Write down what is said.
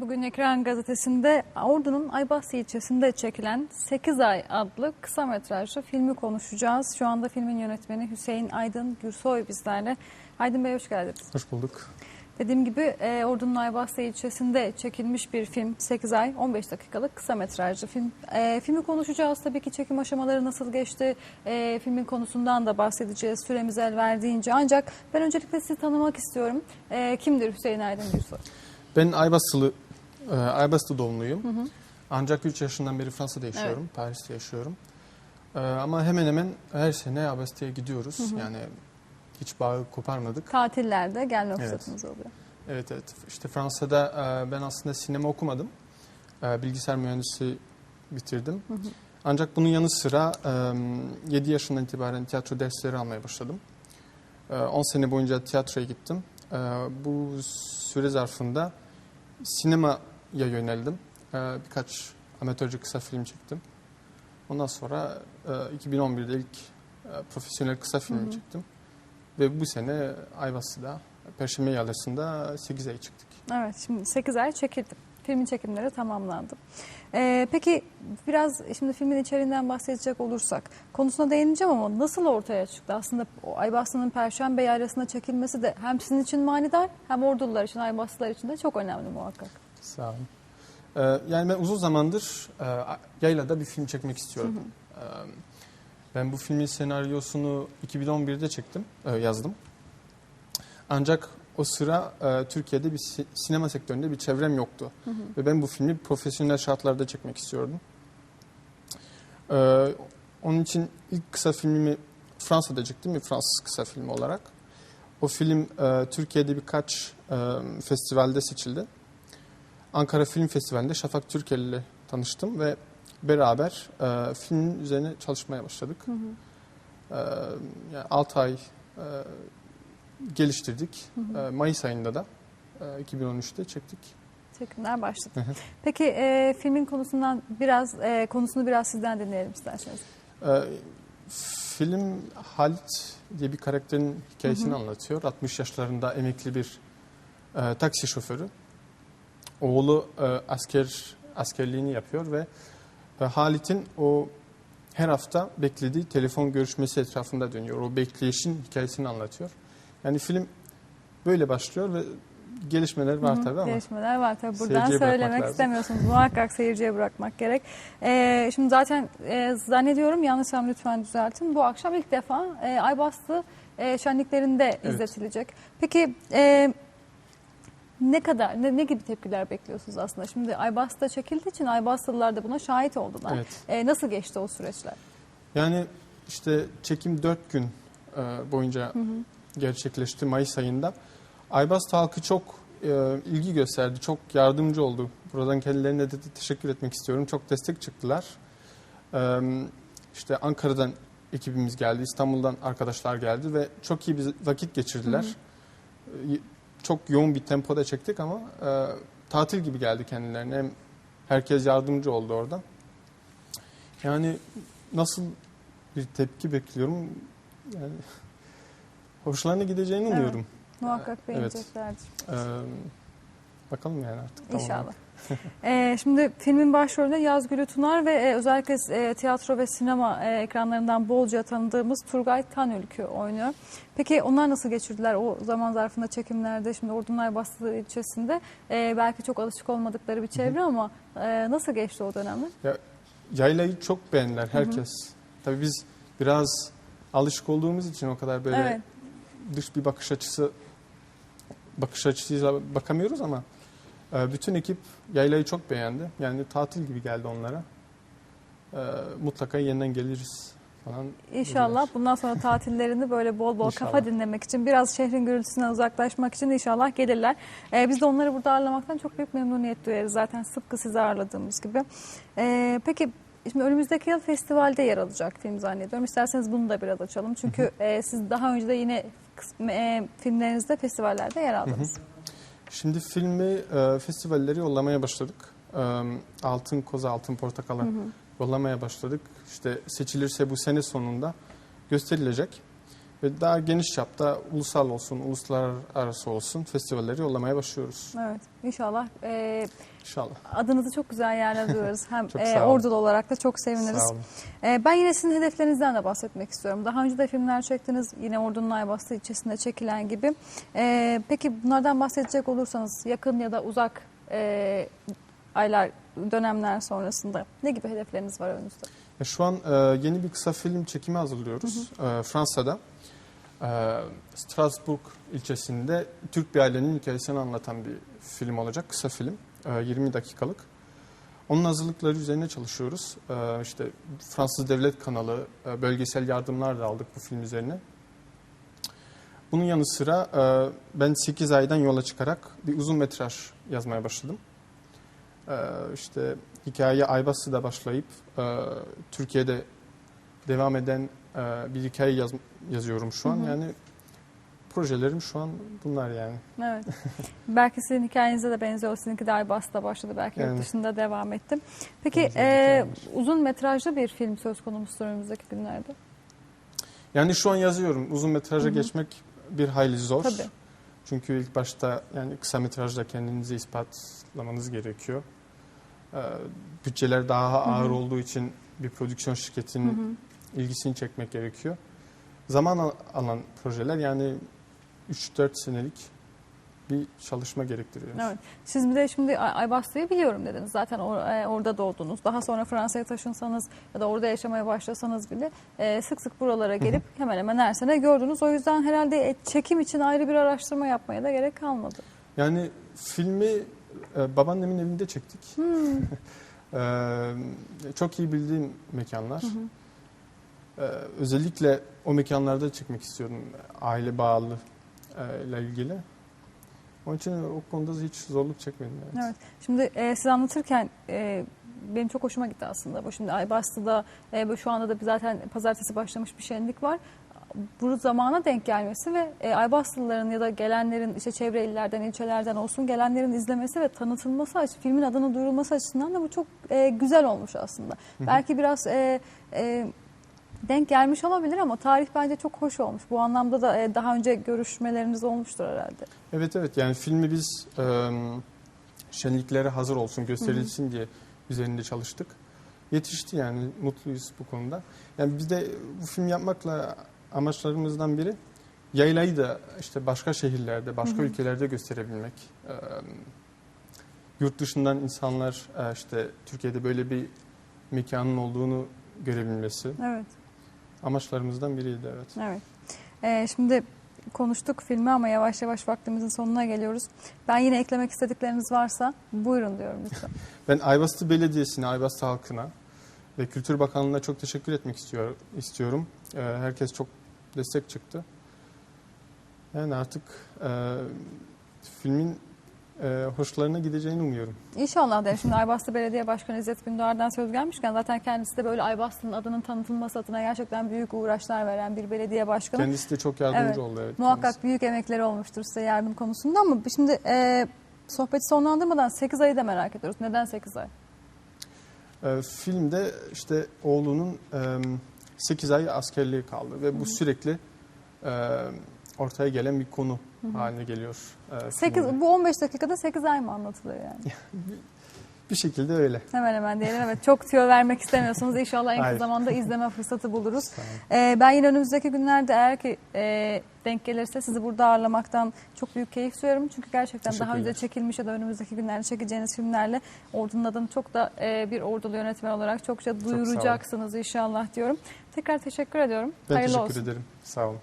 Bugün Ekran Gazetesi'nde Ordu'nun Aybassı ilçesinde çekilen 8 Ay adlı kısa metrajlı filmi konuşacağız. Şu anda filmin yönetmeni Hüseyin Aydın Gürsoy bizlerle. Aydın Bey hoş geldiniz. Hoş bulduk. Dediğim gibi e, Ordu'nun Aybassı ilçesinde çekilmiş bir film. 8 ay 15 dakikalık kısa metrajlı film. E, filmi konuşacağız. Tabii ki çekim aşamaları nasıl geçti? E, filmin konusundan da bahsedeceğiz. Süremiz el verdiğince. Ancak ben öncelikle sizi tanımak istiyorum. E, kimdir Hüseyin Aydın Gürsoy? Ben Aybastılı, e, Aybasты doğumluyum. Ancak 3 yaşından beri Fransa'da yaşıyorum, Paris'te yaşıyorum. E, ama hemen hemen her sene Aybastı'ya gidiyoruz. Yani hiç bağı koparmadık. Tatillerde gelme Evet. fırsatımız oluyor. Evet evet. İşte Fransa'da e, ben aslında sinema okumadım. E, bilgisayar mühendisi bitirdim. Ancak bunun yanı sıra e, 7 yaşından itibaren tiyatro dersleri almaya başladım. E, 10 sene boyunca tiyatroya gittim. E, bu süre zarfında sinemaya yöneldim. E, birkaç amatörce kısa film çektim. Ondan sonra e, 2011'de ilk e, profesyonel kısa filmi çektim. Ve bu sene Ayvası'da, Perşembe Yalası'nda 8 ay çıktık. Evet şimdi 8 ay çekildi. Filmin çekimleri tamamlandı. Ee, peki biraz şimdi filmin içeriğinden bahsedecek olursak konusuna değineceğim ama nasıl ortaya çıktı? Aslında o Aybastı'nın Perşembe Yaylası'nda çekilmesi de hem sizin için manidar hem Ordulular için, Aybastılar için de çok önemli muhakkak. Sağ olun. Ee, yani ben uzun zamandır e, yaylada bir film çekmek istiyorum. Ee, ben bu filmin senaryosunu 2011'de çektim, e, yazdım. Ancak o sıra e, Türkiye'de bir si- sinema sektöründe bir çevrem yoktu. Ve ben bu filmi profesyonel şartlarda çekmek istiyordum. Ee, onun için ilk kısa filmimi Fransa'da çektim, bir Fransız kısa filmi olarak. O film e, Türkiye'de birkaç e, festivalde seçildi. Ankara Film Festivali'nde Şafak Türkeli ile tanıştım ve beraber e, filmin üzerine çalışmaya başladık. E, yani 6 ay e, geliştirdik. E, Mayıs ayında da e, 2013'te çektik. Çekimler başladı. Hı hı. Peki e, filmin konusundan biraz e, konusunu biraz sizden dinleyelim isterseniz. E, film Halit diye bir karakterin hikayesini anlatıyor. 60 yaşlarında emekli bir e, taksi şoförü. Oğlu e, asker askerliğini yapıyor ve e, Halit'in o her hafta beklediği telefon görüşmesi etrafında dönüyor. O bekleyişin hikayesini anlatıyor. Yani film böyle başlıyor ve gelişmeler var tabii ama Gelişmeler var tabii. Buradan söylemek istemiyorsunuz. Muhakkak seyirciye bırakmak gerek. Ee, şimdi zaten e, zannediyorum yanlışsam lütfen düzeltin. Bu akşam ilk defa e, Aybastı e, şenliklerinde Evet. izletilecek. Peki e, ne kadar, ne, ne gibi tepkiler bekliyorsunuz aslında? Şimdi Aybastı'da çekildiği için Aybastılılar da buna şahit oldular. Evet. E, nasıl geçti o süreçler? Yani işte çekim 4 gün e, boyunca gerçekleşti Mayıs ayında. Aybast halkı çok e, ilgi gösterdi, çok yardımcı oldu. Buradan kendilerine de teşekkür etmek istiyorum. Çok destek çıktılar. E, işte Ankara'dan ekibimiz geldi, İstanbul'dan arkadaşlar geldi ve çok iyi bir vakit geçirdiler. E, çok yoğun bir tempoda çektik ama e, tatil gibi geldi kendilerine. Hem herkes yardımcı oldu orada. Yani nasıl bir tepki bekliyorum? Yani hoşlarına gideceğini Evet. umuyorum. Muhakkak Evet. beğeneceklerdir. Ee, bakalım yani artık. tam İnşallah. Ee, şimdi filmin başrolünde Yazgül Tunar ve e, özellikle e, tiyatro ve sinema e, ekranlarından bolca tanıdığımız Turgay Tanülkü oynuyor. Peki onlar nasıl geçirdiler o zaman zarfında çekimlerde? Şimdi Ordunay Bastığı ilçesinde e, belki çok alışık olmadıkları bir çevre ama e, nasıl geçti o dönemler? Yaylayı çok beğendiler herkes. Tabii biz biraz alışık olduğumuz için o kadar böyle Evet. dış bir bakış açısı bakış açısıyla bakamıyoruz ama bütün ekip yaylayı çok beğendi. Yani tatil gibi geldi onlara. E, mutlaka yeniden geliriz falan. İnşallah dediler. bundan sonra tatillerini böyle bol bol kafa İnşallah. dinlemek için, biraz şehrin gürültüsünden uzaklaşmak için inşallah gelirler. Ee, biz de onları burada ağırlamaktan çok büyük memnuniyet duyarız zaten sıpkı sizi ağırladığımız gibi. Ee, peki şimdi önümüzdeki yıl festivalde yer alacak film zannediyorum. İsterseniz bunu da biraz açalım. Çünkü e, siz daha önce de yine e, filmlerinizde festivallerde yer aldınız. Şimdi filmi e, festivallere yollamaya başladık. E, Altın Koza, Altın Portakal'a yollamaya başladık. İşte seçilirse bu sene sonunda gösterilecek. Ve daha geniş çapta ulusal olsun, uluslararası olsun festivalleri yollamaya başlıyoruz. Evet. İnşallah e, İnşallah. adınızı çok güzel yerlerde duyuyoruz. Hem e, ordulu olarak da çok seviniriz. Sağ olun. E, ben yine sizin hedeflerinizden de bahsetmek istiyorum. Daha önce de filmler çektiniz. Yine Ordu'nun Aybastı ilçesinde çekilen gibi. E, peki bunlardan bahsedecek olursanız yakın ya da uzak e, aylar, dönemler sonrasında ne gibi hedefleriniz var önünüzde? E, Şu an e, yeni bir kısa film çekimi hazırlıyoruz E, Fransa'da. E, Strasbourg ilçesinde Türk bir ailenin hikayesini anlatan bir film olacak. Kısa film. e, 20 dakikalık. Onun hazırlıkları üzerine çalışıyoruz. E, işte Fransız Devlet Kanalı e, bölgesel yardımlar da aldık bu film üzerine. Bunun yanı sıra e, ben 8 aydan yola çıkarak bir uzun metraj yazmaya başladım. E, işte hikaye Aybastı'da başlayıp e, Türkiye'de devam eden e, bir hikaye yaz- yazıyorum şu an. Hı hı. Yani projelerim şu an bunlar yani. Evet. belki sizin hikayenize de benziyor. Sizinki de Aybas'ta başladı. Belki Yani. yurt dışında devam etti. Peki e, uzun metrajlı bir film söz konusu önümüzdeki günlerde. Yani şu an yazıyorum. Uzun metraja Hı hı. geçmek bir hayli zor. Tabii. Çünkü ilk başta yani kısa metrajda kendinizi ispatlamanız gerekiyor. E, bütçeler daha ağır hı. olduğu için bir prodüksiyon Hı şirketinin hı. ilgisini çekmek gerekiyor. Zaman al- alan projeler yani 3-4 senelik bir çalışma gerektiriyor. Evet. Siz bir de şimdi Ay- Aybastı'yı biliyorum dediniz. Zaten or- e, orada doğdunuz. Daha sonra Fransa'ya taşınsanız ya da orada yaşamaya başlasanız bile e, sık sık buralara gelip hemen hemen her sene gördünüz. O yüzden herhalde e, çekim için ayrı bir araştırma yapmaya da gerek kalmadı. Yani filmi e, babaannemin evinde çektik. Hmm. E, çok iyi bildiğim mekanlar. Hı hı. E, özellikle o mekanlarda çekmek istiyorum. Aile bağlı ile ilgili. Onun için o konuda hiç zorluk çekmedim. Evet. Evet. Şimdi e, siz anlatırken e, benim çok hoşuma gitti aslında. Bu şimdi Aybastı'da e, şu anda da zaten pazartesi başlamış bir şenlik var. Bu zamana denk gelmesi ve e, Aybastılıların ya da gelenlerin işte çevre illerden, ilçelerden olsun gelenlerin izlemesi ve tanıtılması, filmin adını duyurulması açısından da bu çok e, güzel olmuş aslında. hı. Belki biraz e, e, denk gelmiş olabilir ama tarih bence çok hoş olmuş. Bu anlamda da e, daha önce görüşmeleriniz olmuştur herhalde. Evet evet yani filmi biz şenliklere hazır olsun gösterilsin diye üzerinde çalıştık. Yetişti yani mutluyuz bu konuda. Yani biz de bu film yapmakla amaçlarımızdan biri yaylayı da işte başka şehirlerde, başka Hı hı. ülkelerde gösterebilmek. Yurt dışından insanlar işte Türkiye'de böyle bir mekanın olduğunu görebilmesi Evet. Amaçlarımızdan biriydi evet. Evet. Ee, şimdi konuştuk filmi ama yavaş yavaş vaktimizin sonuna geliyoruz. Ben yine eklemek istedikleriniz varsa buyurun diyorum lütfen. Ben Ayvaslı Belediyesi'ne, Ayvaslı halkına ve Kültür Bakanlığı'na çok teşekkür etmek istiyor, istiyorum. Ee, herkes çok destek çıktı. Yani artık e, filmin e, hoşlarına gideceğini umuyorum. İnşallah derim. Şimdi Aybastı Belediye Başkanı İzzet Gündoğar'dan söz gelmişken zaten kendisi de böyle Aybastı'nın adının tanıtılması adına gerçekten büyük uğraşlar veren bir belediye başkanı. Kendisi de çok yardımcı Evet, oldu. Evet, Muhakkak kendisi. büyük emekleri olmuştur size yardım konusunda ama şimdi e, sohbeti sonlandırmadan 8 ayı da merak ediyoruz. Neden 8 ay? Ee, filmde işte oğlunun e, 8 ay askerliği kaldı ve bu sürekli e, ortaya gelen bir konu haline geliyor. e, 8, filmde. bu 15 dakikada 8 ay mı anlatılıyor yani? Bir şekilde öyle. Hemen hemen diyelim. Evet çok tüyo vermek istemiyorsunuz. İnşallah en kısa zamanda izleme fırsatı buluruz. Ee, ben yine önümüzdeki günlerde eğer ki e, denk gelirse sizi burada ağırlamaktan çok büyük keyif duyuyorum. Çünkü gerçekten daha önce çekilmiş ya da önümüzdeki günlerde çekeceğiniz filmlerle Ordu'nun adını çok da e, bir ordulu yönetmen olarak çokça olun. duyuracaksınız inşallah diyorum. Tekrar teşekkür ediyorum. Ben Hayırlı teşekkür olsun. ederim. Sağ olun.